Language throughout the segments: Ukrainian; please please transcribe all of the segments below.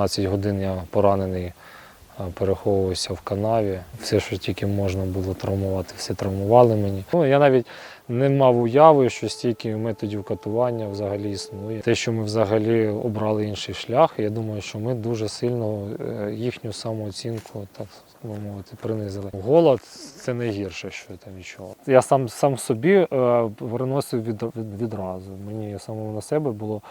12 годин я поранений, переховувався в канаві. Все, що тільки можна було травмувати, все травмували мені. Ну, я навіть не мав уяви, що стільки методів катування взагалі існує. Те, що ми взагалі обрали інший шлях, я думаю, що ми дуже сильно е, їхню самооцінку, так мовити, принизили. Голод це найгірше, що там відчував. Я сам сам собі е, переносив від, від, відразу. Мені самому на себе було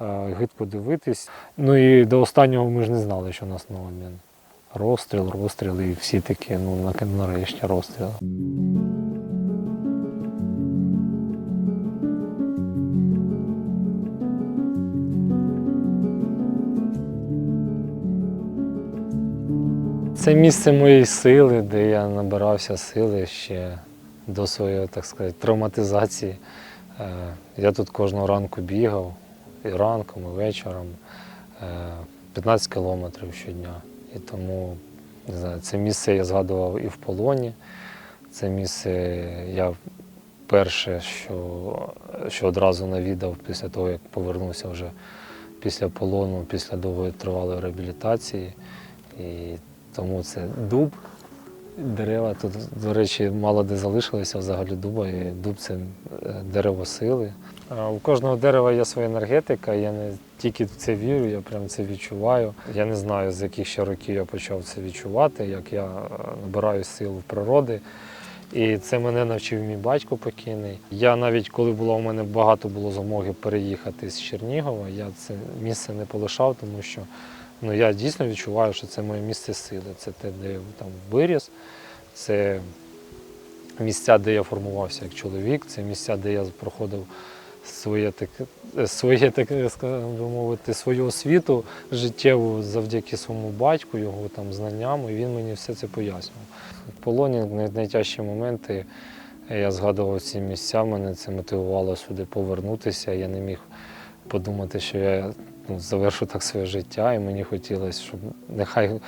е, гидко дивитись. Ну і до останнього ми ж не знали, що у нас на обмін. Розстріл, розстріл, і всі такі, ну на- нарешті розстріл. Це місце моєї сили, де я набирався сили ще до своєї, так сказати, травматизації. Е, Я тут кожного ранку бігав, і ранком, і вечором. Е, 15 кілометрів щодня. І тому не знаю, це місце я згадував і в полоні. Це місце я перше, що, що одразу навідав після того, як повернувся вже після полону, після довгої тривалої реабілітації. І тому це дуб, дерева. Тут, до речі, мало де залишилося взагалі дуба. І дуб це е, дерево сили. У кожного дерева є своя енергетика. Я не тільки в це вірю, я прям це відчуваю. Я не знаю, з яких ще років я почав це відчувати, як я е, набираю сил в природи. І це мене навчив мій батько покійний. Я навіть коли було у мене багато було змоги переїхати з Чернігова, я це місце не полишав, тому що ну, я дійсно відчуваю, що це моє місце сили. Це те, де я там виріс, це місця, де я формувався як чоловік, це місця, де я проходив своє таке, своє таке, би мовити, свою освіту життєву завдяки своєму батьку, його там знанням, і він мені все це пояснював. В полоні найтяжчі моменти. Я згадував ці місця, мене це мотивувало сюди повернутися. Я не міг подумати, що я ну, завершу так своє життя, і мені хотілося, щоб нехай,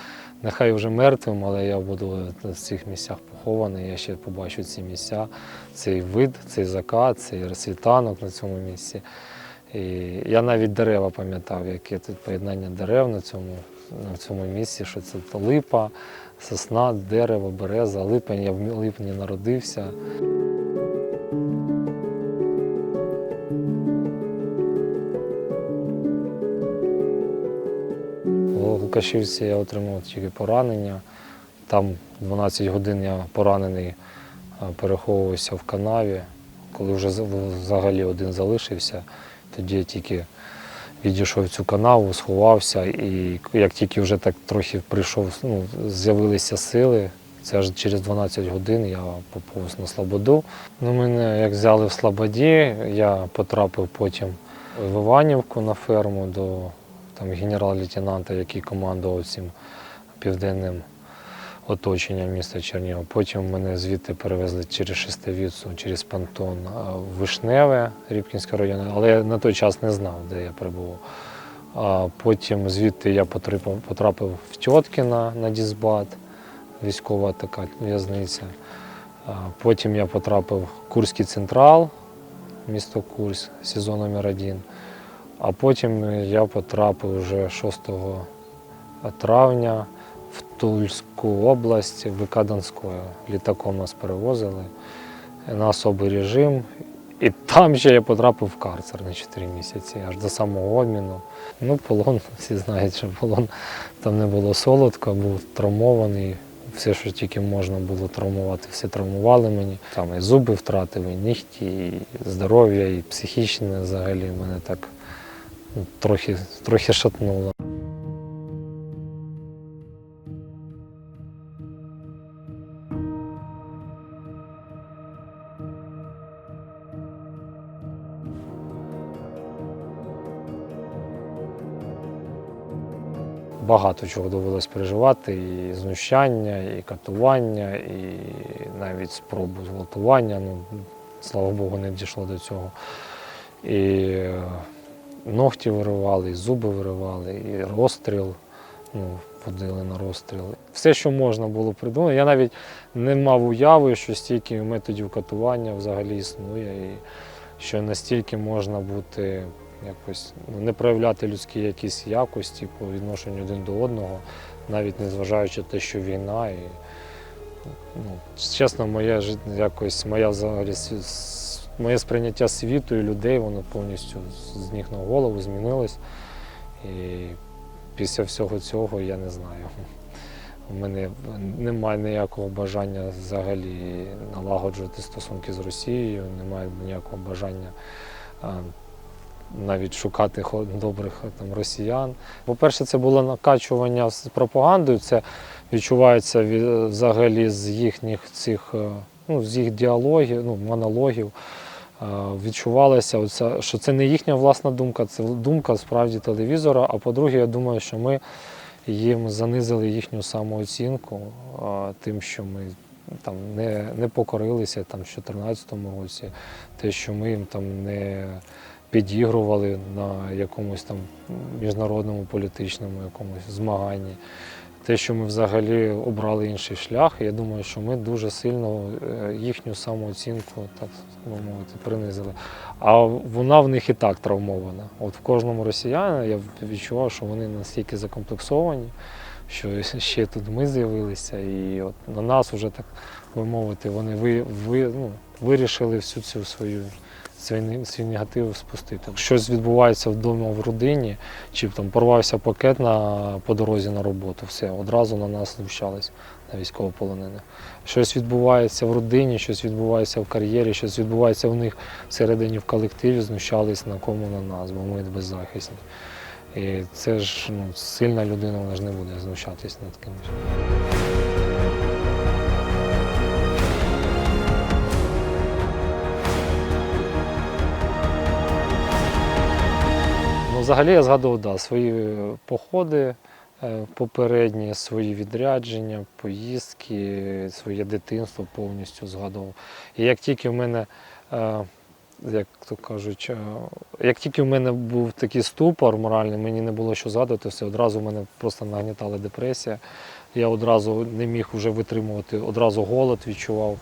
нехай вже мертвим, але я буду в цих місцях похований. Я ще побачу ці місця, цей вид, цей закат, цей світанок на цьому місці. І я навіть дерева пам'ятав, яке тут поєднання дерев на цьому, на цьому місці, що це липа, сосна, дерево, береза, липень. Я в липні народився. В я отримав тільки поранення. Там 12 годин я поранений переховувався в канаві. Коли вже взагалі один залишився, тоді я тільки відійшов цю канаву, сховався, і як тільки вже так трохи прийшов, ну, з'явилися сили, це аж через 12 годин я поповз на Слободу. Ну, мене як взяли в Слободі, я потрапив потім в Іванівку на ферму до там, генерал-лейтенанта, який командував цим південним оточенням міста Чернігова. Потім мене звідти перевезли через Шестовіцу, через Пантон в Вишневе, Рібкінського району, але я на той час не знав, де я перебував. А потім звідти я потрапив, в Тьоткіна на Дізбат, військова така в'язниця. Потім я потрапив в Курський централ, місто Курськ, СІЗО номер 1 А потім я потрапив вже 6 травня в Тульську область, ВК Донською. Літаком нас перевозили на особий режим. І там ще я потрапив в карцер на 4 місяці, аж до самого обміну. Ну, полон, всі знають, що полон там не було солодко, був травмований. Все, що тільки можна було травмувати, все травмували мені. Там і зуби втратив, і нігті, і здоров'я, і психічне взагалі мене так трохи, трохи шатнуло. Багато чого довелось переживати, і знущання, і катування, і навіть спробу зґвалтування. Ну, слава Богу, не дійшло до цього. І ногті виривали, і зуби виривали, і розстріл. Ну, водили на розстріл. Все, що можна було придумати. Я навіть не мав уяви, що стільки методів катування взагалі існує, і що настільки можна бути якось ну, не проявляти людські якісь якості по відношенню один до одного, навіть не зважаючи те, що війна. І, ну, чесно, жит- якось моя взагалі моє сприйняття світу і людей, воно повністю з- ніг на голову змінилось. І після всього цього я не знаю. У мене немає ніякого бажання взагалі налагоджувати стосунки з Росією, немає ніякого бажання навіть шукати добрих там, росіян. По-перше, це було накачування з пропагандою, це відчувається від- взагалі з їхніх цих, е, ну, з їх діалогів, ну, монологів. Е, Відчувалося, що це не їхня власна думка, це думка справді телевізора. А по-друге, я думаю, що ми їм занизили їхню самооцінку тим, що ми там не, не покорилися там, в 2014 році, те, що ми їм там не підігрували на якомусь там міжнародному політичному якомусь змаганні. Те, що ми взагалі обрали інший шлях, я думаю, що ми дуже сильно е, їхню самооцінку, так мовити, принизили. А вона в них і так травмована. От в кожному росіянині я відчував, що вони настільки закомплексовані, що ще тут ми з'явилися, і от на нас вже так би мовити, вони ви, ви, ну, вирішили всю цю свою не- свій негатив спустити. Щось відбувається вдома в родині, чи там порвався пакет на, по дорозі на роботу, все, одразу на нас знущались на військовополонених. Щось відбувається в родині, щось відбувається в кар'єрі, щось відбувається в них всередині в колективі, знущались на кому на нас, бо ми беззахисні. І це ж ну, сильна людина, вона ж не буде знущатись над кимось. Взагалі я згадував да, свої походи е, попередні, свої відрядження, поїздки, своє дитинство повністю згадував. І як тільки в мене, е, як то кажуть, е, як тільки в мене був такий ступор моральний, мені не було що згадувати, все одразу в мене просто нагнітала депресія. Я одразу не міг вже витримувати, одразу голод відчував.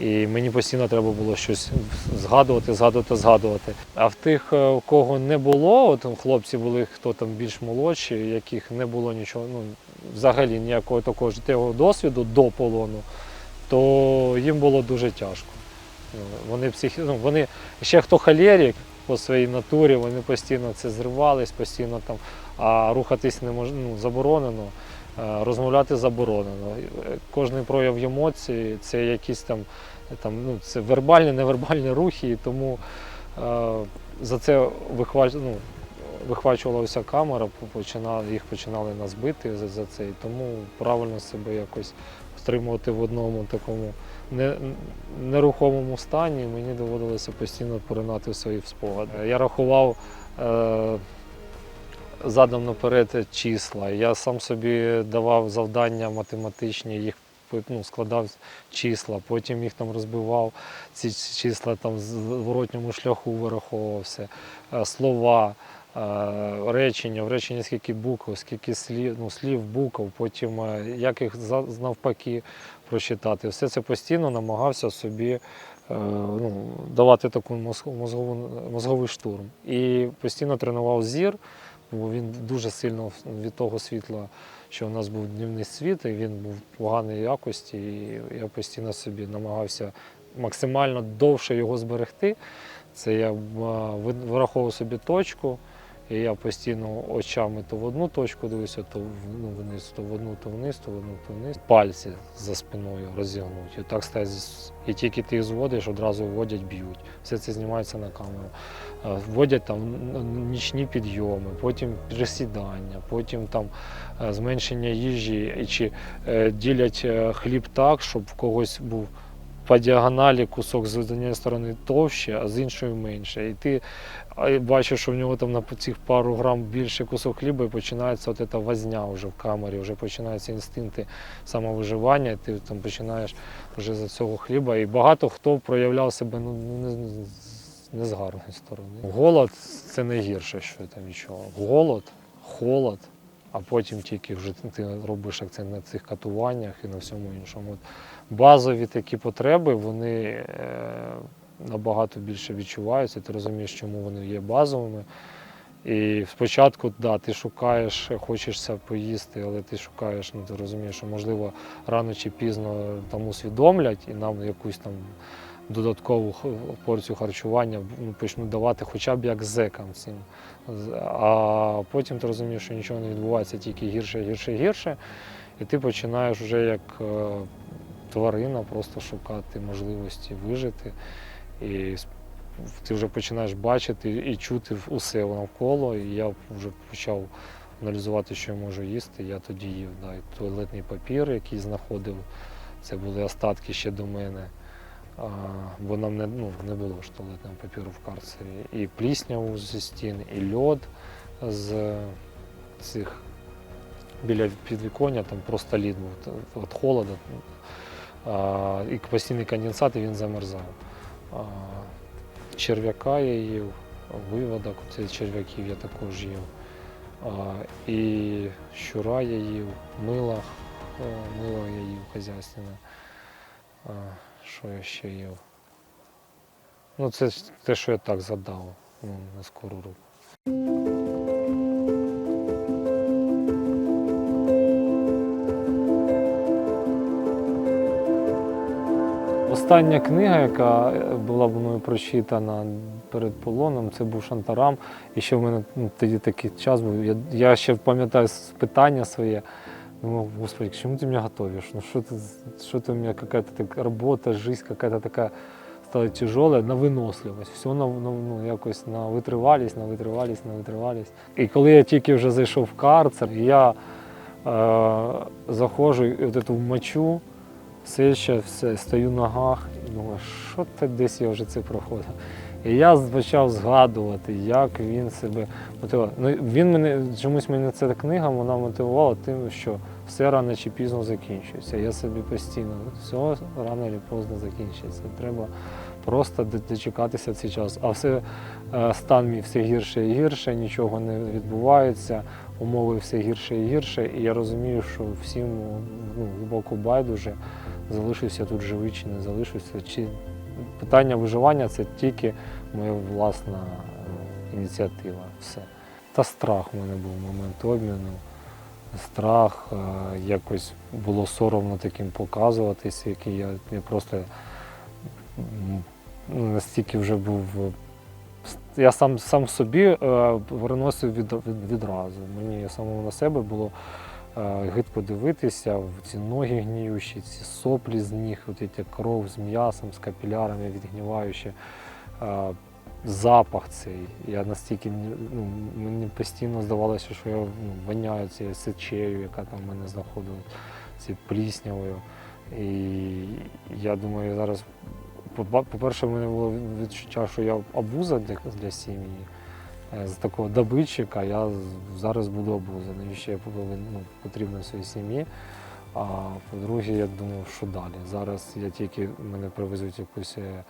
І мені постійно треба було щось згадувати, згадувати, згадувати. А в тих, е, у кого не було, от хлопці були, хто там більш молодші, яких не було нічого, ну взагалі ніякого такого життєвого досвіду до полону, то їм було дуже тяжко. Ну, Вони психі... ну, вони ще хто холерик по своїй натурі, вони постійно це зривались, постійно там, а рухатись не мож... ну, заборонено. Е, Розмовляти заборонено. Е, Кожний прояв емоцій це якісь там, там ну, це вербальні, невербальні рухи, і тому е, за це вихвач... ну, вихвачувалася камера, починали, їх починали нас бити за, за це. І тому правильно себе якось стримувати в одному такому не, нерухомому стані. Мені доводилося постійно поринати свої спогади. Я рахував. Е, задом наперед числа. Я сам собі давав завдання математичні, їх ну, складав числа, потім їх там розбивав, ці числа там з воротньому шляху вираховувався, Е, слова, е, речення, в реченні скільки букв, скільки слів, ну, слів, букв, потім е, як їх навпаки прочитати. Все це постійно намагався собі ну, давати таку мозгову, мозговий штурм. І постійно тренував зір, бо він дуже сильно від того світла, що у нас був днівний світ, і він був поганої якості. І я постійно собі намагався максимально довше його зберегти. Це я вираховував собі точку, і я постійно очами то в одну точку дивився, то ну, вниз, то в одну, то вниз, то в одну, то вниз. Пальці за спиною розігнуті. Так стоять, і тільки ти їх зводиш, одразу вводять, б'ють. Все це знімається на камеру. Е, Вводять там нічні підйоми, потім присідання, потім там е, зменшення їжі, чи е, ділять хліб так, щоб в когось був по діагоналі кусок з однієї сторони товще, а з іншої менше. І ти бачиш, що в нього там на цих пару грам більше кусок хліба, і починається от ця возня вже в камері, вже починаються інстинкти самовиживання, і ти там починаєш вже за цього хліба. І багато хто проявляв себе ну, не, не, не з гарної сторони. Голод це найгірше, що там відчував. Голод, холод, а потім тільки вже ти робиш акцент на цих катуваннях і на всьому іншому. Базові такі потреби, вони е, набагато більше відчуваються, ти розумієш, чому вони є базовими. І спочатку, да, ти шукаєш, хочешся поїсти, але ти шукаєш, ну ти розумієш, що можливо рано чи пізно там усвідомлять і нам якусь там додаткову порцію харчування ну, почнуть давати хоча б як зекам цим. А потім ти розумієш, що нічого не відбувається тільки гірше, гірше, гірше. І ти починаєш вже як е, тварина просто шукати можливості вижити. І ти вже починаєш бачити і чути усе навколо. І я вже почав аналізувати, що я можу їсти. Я тоді їв да, і туалетний папір, який знаходив. Це були остатки ще до мене. А, бо нам не, ну, не було ж туалетного папіру в карцері. І плісняву зі стін, і льод з цих біля підвіконня, там просто лід був від холоду. І постійний конденсат, він замерзав. Черв'яка я їв, виводок цих черв'яків я також їв. І щура я їв, мило, е, мило я їв хазяйственне. Що я ще їв? Ну, це те, що я так задав ну, на скору руку. Остання книга, яка е, була мною прочитана перед полоном, це був Шантарам. І ще в мене ну, тоді такий час був. Я, я ще пам'ятаю с- питання своє. Думав, Господи, к чему ты меня готовишь? Ну что ты, что ты у меня какая-то так, работа, жизнь какая-то такая стала тяжелая на виносливість. Все на, на, ну, якось на витривалість, на витривалість, на витривалість. І коли я тільки вже зайшов в карцер, я е, заходжу і от эту мочу, все ще все, стою на ногах і думаю, що це десь я вже це проходив. І я почав згадувати, як він себе мотивував. Ну, він мене чомусь мене ця книга вона мотивувала тим, що все рано чи пізно закінчується. Я собі постійно все рано чи поздно закінчується. Треба просто дочекатися цей час. А все е, стан мій все гірше і гірше, нічого не відбувається, умови все гірше і гірше. І я розумію, що всім ну, глибоко байдуже залишився тут живий чи не залишився. Чи питання виживання це тільки моя власна е, ініціатива. Все. Та страх у мене був момент обміну. Страх, е, якось було соромно таким показуватися, який я, я просто настільки вже був. е, Я сам, сам собі переносив від, від, відразу. Мені самому на себе було гидко дивитися, ці ноги гніючі, ці соплі з ніг, от кров з м'ясом, з капілярами відгніваючи. Е, запах цей. Я настільки ну, мені постійно здавалося, що я ну, воняю цією сечею, яка там в мене знаходилась, цією пліснявою. І я думаю, зараз, по- по-перше, в мене було відчуття, що я обуза для, для сім'ї. Е, З такого добитчика я зараз буду обуза. Навіщо я повинен, ну, потрібен своїй сім'ї. А по-друге, я думав, що далі. Зараз я тільки мене привезуть якусь е,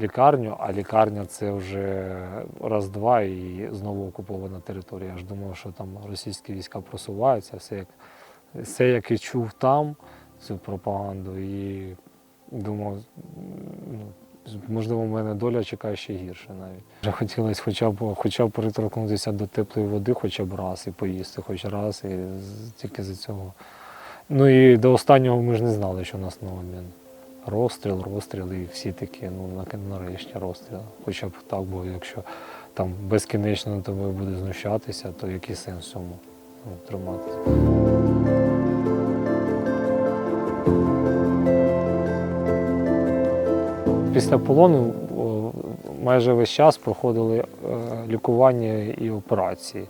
лікарню, а лікарня це вже раз-два і знову окупована територія. Я ж думав, що там російські війська просуваються, все як, все, як і чув там, цю пропаганду, і думав, ну, можливо, в мене доля чекає ще гірше навіть. Вже хотілося хоча б, хоча б приторкнутися до теплої води, хоча б раз і поїсти, хоч раз, і тільки за цього. Ну і до останнього ми ж не знали, що у нас на обмін. Розстріл, розстріл, і всі такі, ну на- нарешті розстріл. Хоча б так, бо якщо там безкінечно тобою буде знущатися, то який сенс цьому ну, триматися? Після полону майже весь час проходили е, лікування і операції.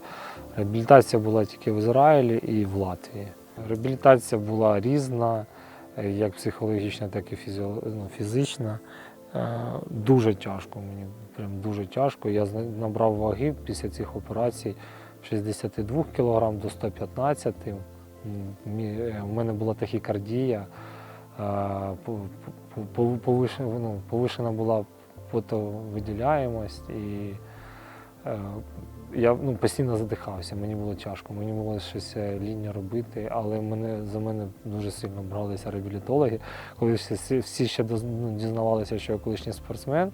Реабілітація була тільки в Ізраїлі і в Латвії. Реабілітація була різна, е, як психологічна, так і ну, фізична. Е, Дуже тяжко мені, прям дуже тяжко. Я набрав ваги після цих операцій 62 кг до 115 М, е, У мене була тахікардія, ну, повишена була потовиділяємость і е, я ну, постійно задихався, мені було тяжко, мені було щось е, ління робити, але мене, за мене дуже сильно бралися реабілітологи. Коли всі, всі- ще ну, дізнавалися, що я колишній спортсмен,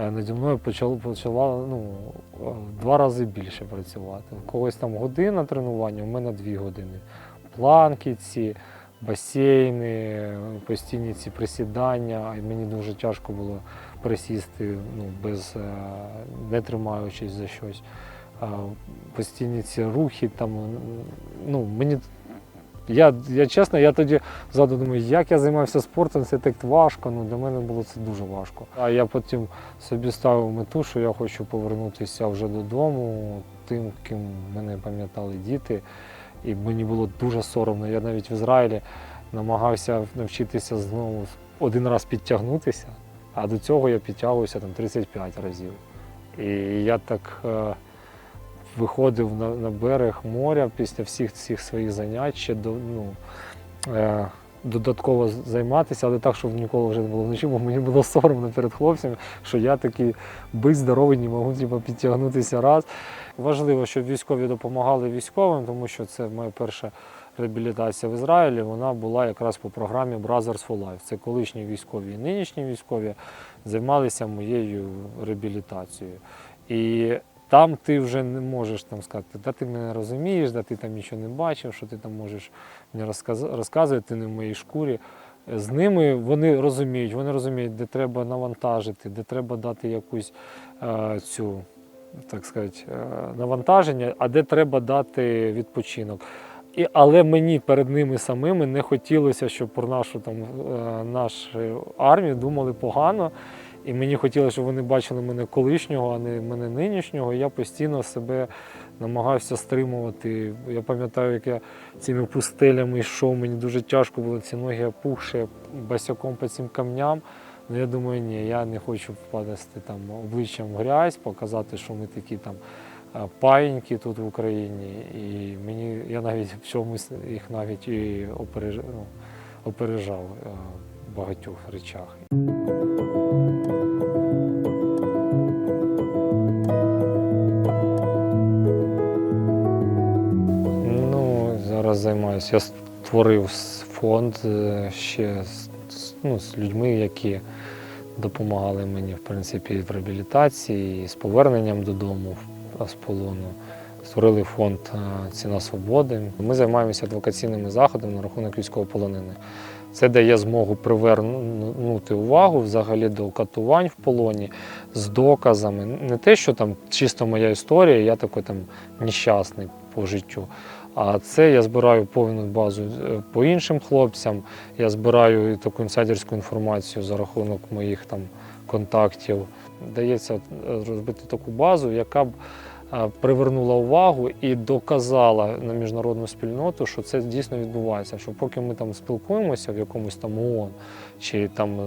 е, наді мною почало, почало ну, два рази більше працювати. У когось там година тренування, у мене дві години. Планки ці, басейни, постійні ці присідання. І мені дуже тяжко було присісти ну, без, е, не тримаючись за щось. Постійні ці рухи там. Ну, мені, я, я чесно, я тоді ззаду думаю, як я займався спортом, це так важко. Ну, для мене було це дуже важко. А я потім собі ставив мету, що я хочу повернутися вже додому, тим, ким мене пам'ятали діти. І мені було дуже соромно. Я навіть в Ізраїлі намагався навчитися знову один раз підтягнутися, а до цього я підтягувався там 35 разів. І я так е, виходив на, на берег моря після всіх цих своїх занять ще до, ну, е, додатково займатися, але так, щоб ніколи вже не було вночі, бо мені було соромно перед хлопцями, що я такий бить здоровий, не можу типу, підтягнутися раз. Важливо, щоб військові допомагали військовим, тому що це моя перша реабілітація в Ізраїлі. Вона була якраз по програмі Brothers for Life. Це колишні військові і нинішні військові займалися моєю реабілітацією. І там ти вже не можеш там сказати, да ти мене розумієш, да ти там нічого не бачив, що ти там можеш мені розказувати, ти не в моїй шкурі. З ними вони розуміють, вони розуміють, де треба навантажити, де треба дати якусь е, цю, так сказати, е, навантаження, а де треба дати відпочинок. І, але мені перед ними самими не хотілося, щоб про нашу там е, нашу армію думали погано. І мені хотілося, щоб вони бачили мене колишнього, а не мене нинішнього. Я постійно себе намагався стримувати. Я пам'ятаю, як я цими пустелями йшов, мені дуже тяжко було ці ноги опухши басяком по цим камням. Ну я думаю, ні, я не хочу впасти там обличчям в грязь, показати, що ми такі там е, паїньки тут в Україні. І мені я навіть в чомусь їх навіть і ну, опережав е, в багатьох речах. Ну, зараз займаюся. Я створив фонд е, ще з- ну, з людьми, які допомагали мені в принципі в реабілітації, з поверненням додому з полону. Створили фонд е, Ціна свободи. Ми займаємося адвокаційними заходами на рахунок військовополонених. Це дає змогу привернути увагу взагалі до катувань в полоні з доказами. Не те, що там чисто моя історія, я такий там нещасний по життю. А це я збираю повну базу е, по іншим хлопцям. Я збираю таку інсайдерську інформацію за рахунок моїх там контактів. Дається е, розбити таку базу, яка б е, привернула увагу і доказала на міжнародну спільноту, що це дійсно відбувається. Що поки ми там спілкуємося в якомусь там ООН чи там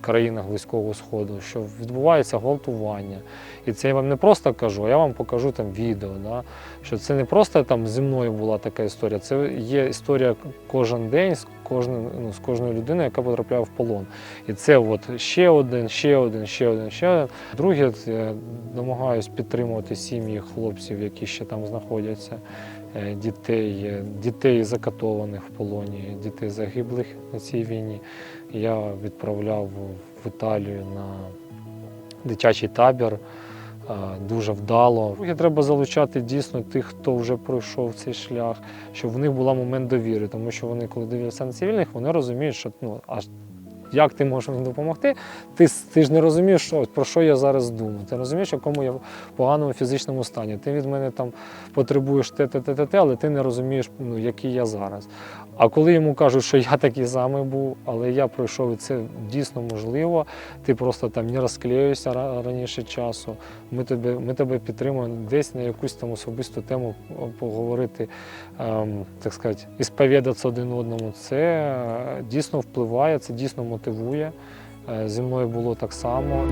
країнах Близького Сходу, що відбувається гвалтування. І це я вам не просто кажу, я вам покажу там відео. Да? Що це не просто там зі мною була така історія, це є історія кожен день з кожним, ну, з кожною людиною, яка потрапляє в полон. І це от ще один, ще один, ще один, ще один. Друге, я намагаюся підтримувати сім'ї хлопців, які ще там знаходяться, е, дітей, е, дітей закатованих в полоні, дітей загиблих на цій війні. Я відправляв в Італію на дитячий табір. Е, Дуже вдало. Друге, треба залучати дійсно тих, хто вже пройшов цей шлях, щоб в них був момент довіри, тому що вони, коли дивляться на цивільних, вони розуміють, що ну аж як ти можеш мені допомогти? Ти, ти ж не розумієш, що, про що я зараз думаю. Ти розумієш, в якому я в поганому фізичному стані. Ти від мене там потребуєш те, те, те, те, те, але ти не розумієш, ну, який я зараз. А коли йому кажуть, що я такий самий був, але я пройшов і це дійсно можливо, ти просто там не розклеюєшся раніше часу. Ми тебе, ми тебе підтримуємо десь на якусь там особисту тему поговорити, ем, так сказати, і сповідатися один одному. Це е, дійсно впливає, це дійсно мотивує. Е, Зі мною було так само.